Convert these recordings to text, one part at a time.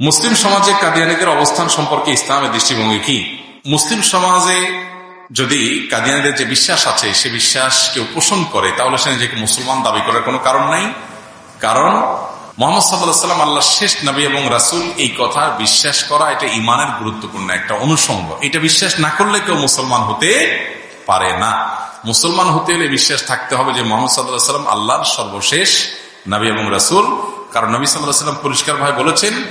মুসলিম সমাজে কাদিয়ানিদের অবস্থান সম্পর্কে ইসলামের দৃষ্টিভঙ্গি কি? মুসলিম সমাজে যদি কাদিয়ানিদের যে বিশ্বাস আছে, সে বিশ্বাস কেউ পোষণ করে, তাহলে সে নিজেকে মুসলমান দাবি করার কোনো কারণ নাই। কারণ মোহাম্মদ সাল্লাম আল্লাহ শেষ নবী এবং রাসুল এই কথা বিশ্বাস করা এটা ইমানের গুরুত্বপূর্ণ একটা অনুষঙ্গ। এটা বিশ্বাস না করলে কেউ মুসলমান হতে পারে না। মুসলমান হতে হলে বিশ্বাস থাকতে হবে যে মোহাম্মদ সাল্লাহ সাল্লাম আল্লাহর সর্বশেষ নবী এবং রাসুল। কারণ নবী সাল্লাহ সাল্লাম পরিষ্কার ভাবে বলেছেন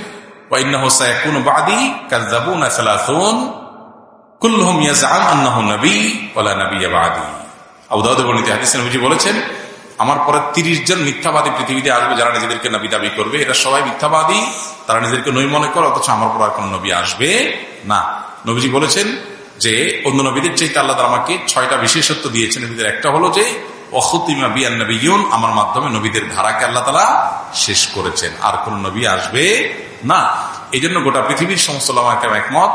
বলেছেন, আমার পরে তিরিশ জন মিথ্যাবাদী পৃথিবীতে আসবে যারা নিজেদেরকে নবী দাবি করবে। এটা সবাই মিথ্যাবাদী। তারা নিজেদেরকে নই মনে করে, অথচ আমার পর আর কোন নবী আসবে না। নবীজি বলেছেন যে, অন্য নবীদের চাইতে আল্লাহ আমাকে ছয়টা বিশেষত্ব দিয়েছেন। নবীদের একটা হলো যে আমার মাধ্যমে নবীদের ধারাকে আল্লাহ তালা শেষ করেছেন। আর কোন নবী আসবে না এই জন্য গোটা পৃথিবীর সমস্ত লামাকে একমত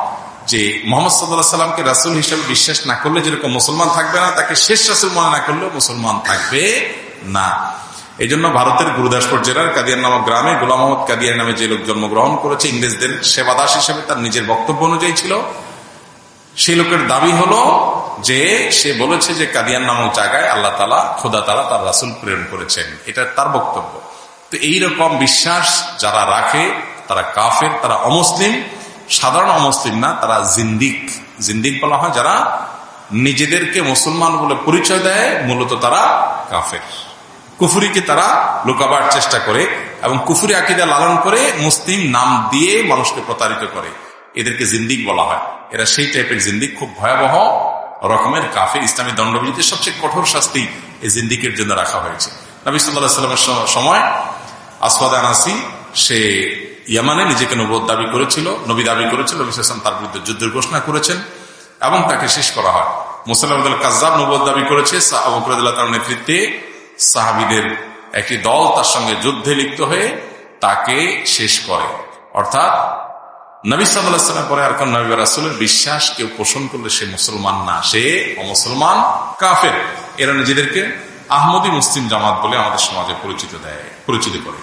যে মোহাম্মদ সাল্লাহ সাল্লামকে রাসুল হিসেবে বিশ্বাস না করলে যেরকম মুসলমান থাকবে না, তাকে শেষ রাসুল মনে না করলেও মুসলমান থাকবে না। এই জন্য ভারতের গুরুদাসপুর জেলার কাদিয়ার নামক গ্রামে গোলাম মোহাম্মদ কাদিয়ার নামে যে লোক জন্মগ্রহণ করেছে, ইংরেজদের সেবাদাস হিসেবে তার নিজের বক্তব্য অনুযায়ী ছিল। সেই লোকের দাবি হলো যে, সে বলেছে যে কাদিয়ান নামক জায়গায় আল্লাহ তালা খোদা তালা তার রাসুল প্রেরণ করেছেন। এটা তার বক্তব্য। তো এইরকম বিশ্বাস যারা রাখে তারা কাফের, তারা অমুসলিম, সাধারণ অমুসলিম না, তারা জিন্দিক। জিন্দিক বলা হয় যারা নিজেদেরকে মুসলমান বলে পরিচয় দেয়, মূলত তারা কাফের। কুফুরিকে তারা লুকাবার চেষ্টা করে এবং কুফুরি আকিদা লালন করে মুসলিম নাম দিয়ে মানুষকে প্রতারিত করে। এদেরকে জিন্দিক বলা হয়। এরা সেই টাইপের জিন্দিক, খুব ভয়াবহ রকমের কাফের। ইসলামী দণ্ডবিধিতে সবচেয়ে কঠোর শাস্তি এই জিন্দিকের জন্য রাখা হয়েছে। নবী সাল্লাহ সাল্লামের সময় আসওয়াদ আনাসি, সে ইয়ামানে নিজেকে নবদ দাবি করেছিল, নবী দাবি করেছিল হাসান তার বিরুদ্ধে যুদ্ধের ঘোষণা করেছেন এবং তাকে শেষ করা হয়। মুসাল্লাহ কাজাব নবদ দাবি করেছে তার নেতৃত্বে সাহাবিদের একটি দল তার সঙ্গে যুদ্ধে লিপ্ত হয়ে তাকে শেষ করে। অর্থাৎ নবী সাল্লাম পরে আর কোন নবী রাসুলের বিশ্বাস কেউ পোষণ করলে সে মুসলমান না, সে অমুসলমান কাফের। এরা নিজেদেরকে আহমদী মুসলিম জামাত বলে আমাদের সমাজে পরিচিত দেয়, পরিচিত করে।